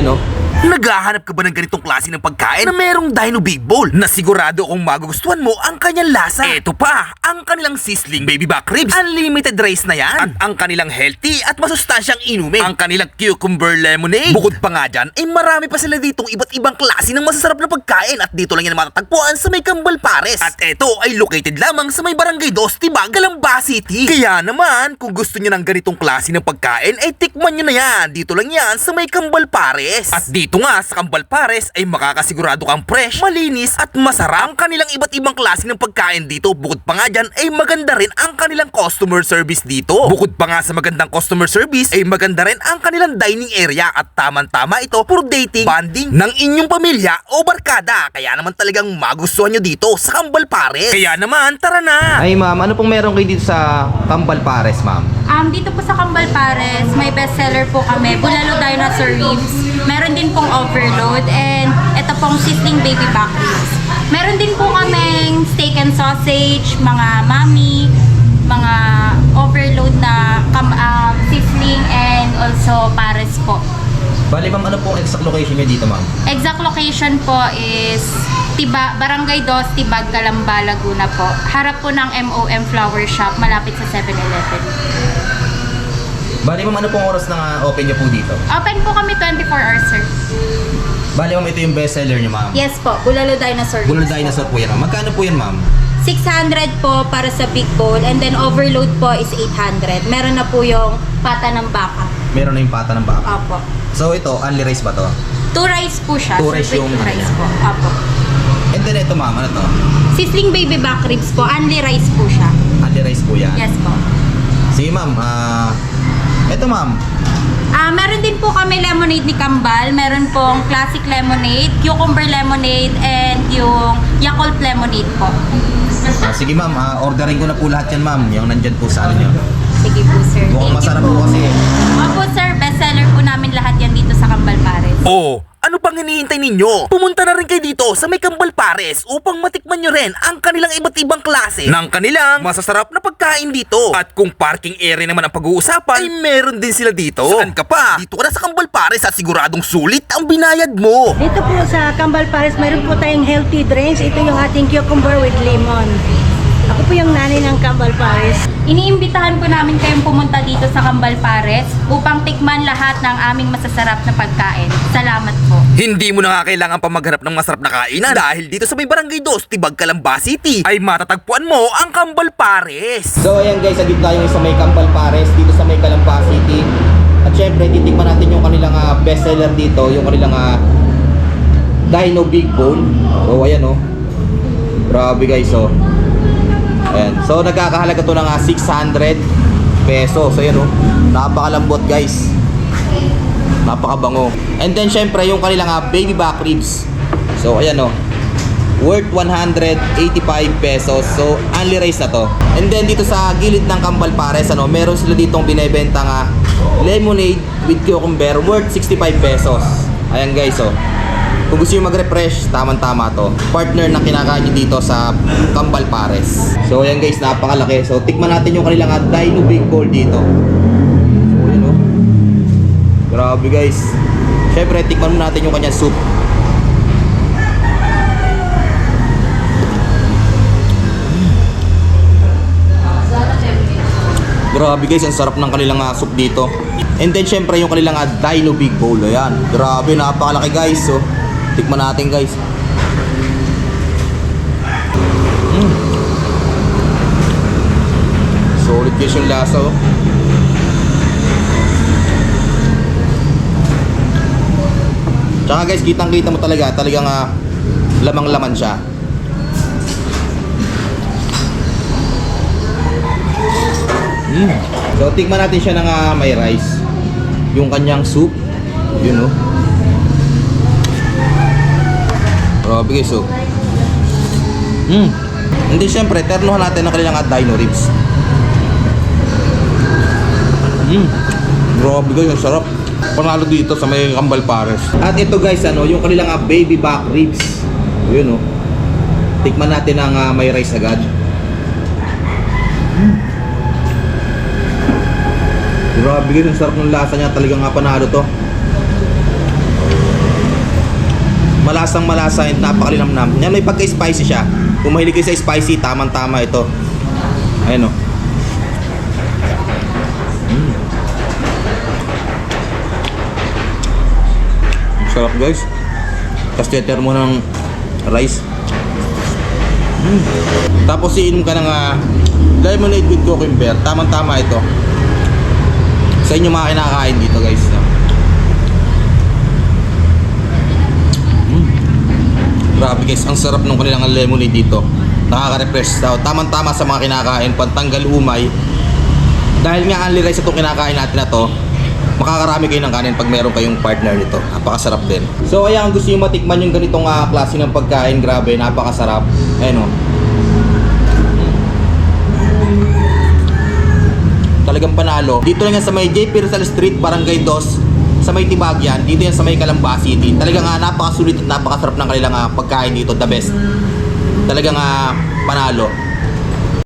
Ayun oh. Naghahanap ka ba ng ganitong klase ng pagkain na merong Dino Big Bowl na sigurado kung magugustuhan mo ang kanyang lasa? Eto pa, ang kanilang sizzling baby back ribs. Unlimited rice na yan. At ang kanilang healthy at masustansyang inumin. Ang kanilang cucumber lemonade. Bukod pa nga dyan, ay marami pa sila ditong iba't ibang klase ng masasarap na pagkain at dito lang yan matatagpuan sa may Kambal Pares. At eto ay located lamang sa may Barangay Dos, Tibag, Calamba City. Kaya naman, kung gusto nyo ng ganitong klase ng pagkain, ay tikman nyo na yan. Dito lang yan sa may Kambal Pares. At dito nga sa Kambal Pares ay makakasigurado kang fresh, malinis at masarap ang kanilang iba't ibang klase ng pagkain dito. Bukod pa nga dyan ay maganda rin ang kanilang customer service dito. Bukod pa nga sa magandang customer service ay maganda rin ang kanilang dining area at tamang-tama ito for dating, bonding ng inyong pamilya o barkada. Kaya naman talagang magustuhan nyo dito sa Kambal Pares. Kaya naman, tara na! Ay ma'am, ano pong meron kayo dito sa Kambal Pares ma'am? Um, dito po sa Kambal Pares, may bestseller po kami, Bulalo Dinosaur Ribs. Meron din pong overload and ito pong sizzling baby back ribs. Meron din po kaming steak and sausage, mga mami, mga overload na kam, um, sizzling and also pares po. Bali ma'am, ano pong exact location niyo dito ma'am? Exact location po is Tiba, Barangay Dos, Tibag, Calamba, Laguna po. Harap po ng MOM Flower Shop, malapit sa 7-Eleven. Bali ma'am, ano pong oras na open niyo po dito? Open po kami 24 hours, sir. Bali ma'am, ito yung best seller niyo ma'am. Yes po, Bulalo Dinosaur. Po. Dinosaur po yan ma'am. Magkano po yan ma'am? 600 po para sa big bowl and then overload po is 800. Meron na po yung pata ng baka. Meron na yung pata ng baka. Opo. So ito, only rice ba to? Two rice po siya. Two rice With yung two ano rice po. Opo. And then ito ma'am, ano to? Sizzling baby back ribs po. Only rice po siya. Only rice po yan. Yes po. Sige ma'am, ah... ito ma'am, Ah, meron din po kami lemonade ni Kambal. Meron pong classic lemonade, cucumber lemonade, and yung Yakult lemonade po. Ah, sige ma'am, ah, ordering ko na po lahat yan ma'am. Yung nandyan po sa ano nyo. Sige po, sir. Mukhang Thank you masarap po kasi. Opo, sir. Bestseller po namin lahat yan dito sa Kambal Pares. Oh, ano pang hinihintay ninyo? Pumunta na rin kayo dito sa may Kambal Pares upang matikman nyo rin ang kanilang iba't ibang klase ng kanilang masasarap na pagkain dito. At kung parking area naman ang pag-uusapan, ay meron din sila dito. Saan ka pa? Dito ka na sa Kambal Pares at siguradong sulit ang binayad mo. Dito po sa Kambal Pares, mayroon po tayong healthy drinks. Ito yung ating cucumber with lemon. Ako po yung nanay ng Kambal Pares. Iniimbitahan po namin kayong pumunta dito sa Kambal Pares upang tikman lahat ng aming masasarap na pagkain. Salamat po. Hindi mo na nga kailangan pa maghanap ng masarap na kainan dahil dito sa may Barangay Dos, Tibag, Calamba City ay matatagpuan mo ang Kambal Pares. So ayan guys, agit tayo sa may Kambal Pares dito sa may Calamba City. At syempre, titikman natin yung kanilang ah, best seller dito, yung kanilang ah, Dino Big Bone. So ayan oh. Grabe guys oh. Ayan. So nagkakahalaga to ng ah, 600 pesos. So ayan oh. Napakalambot guys. Napakabango. And then syempre yung kanilang ah, baby back ribs. So ayan oh worth 185 pesos. So, only rice na to. And then, dito sa gilid ng Kambal Pares, ano, meron sila ditong binibenta nga lemonade with cucumber worth 65 pesos. Ayan guys, oh. Kung gusto nyo mag-refresh, tamang-tama to. Partner na kinakain nyo dito sa Kambal Pares. So, ayan guys, napakalaki. So, tikman natin yung kanilang ah, Dino Big Bowl dito. So, ayan oh. Grabe guys. Syempre, tikman mo natin yung kanyang soup. Grabe guys, ang sarap ng kanilang uh, soup dito. And then syempre yung kanilang uh, Dino Big Bowl. Ayan, grabe, napakalaki guys. So, tikman natin guys. Mm. Solid guys yung lasa oh. Tsaka guys, kitang kita mo talaga, talagang uh, lamang-laman siya. Mm. So, tikman natin siya ng ah, may rice. Yung kanyang soup. Yun, oh. Grabe guys. Mm. Hindi, syempre, ternuhan natin ang kanilang ah, dino ribs. Mm. Grabe guys, ang sarap. Panalo dito sa may Kambal Pares. At ito guys, ano, yung kanilang ah, baby back ribs. Yun, oh. Tikman natin ang ah, may rice agad. Grabe guys, ang sarap ng lasa niya. Talagang nga panalo to. Malasang malasa and napakalinamnam. Yan may pagka-spicy siya. Kung mahilig kayo sa spicy, tamang-tama ito. Ayan o. Mm. Ang Sarap guys. Tapos teter mo ng rice. Mm. Tapos iinom ka ng ah, lemonade with cucumber. Tamang-tama ito. Sa inyo mga kinakain dito guys. Mm. Grabe guys, ang sarap ng kanilang lemonade dito. Nakaka-refresh daw. Tamang-tama sa mga kinakain, pantanggal umay. Dahil nga only rice itong kinakain natin na to, makakarami kayo ng kanin pag meron kayong partner nito. Napakasarap din. So ayan, kung gusto nyo matikman yung ganitong ah, klase ng pagkain, grabe, napakasarap. Ayan o. Talagang panalo. Dito lang yan sa may J. Rizal Street, Barangay 2, sa may Tibagyan. Dito yan sa may Calamba City. Talagang uh, napakasulit at napakasarap ng kanilang ah, pagkain dito. The best. Talagang ah, panalo.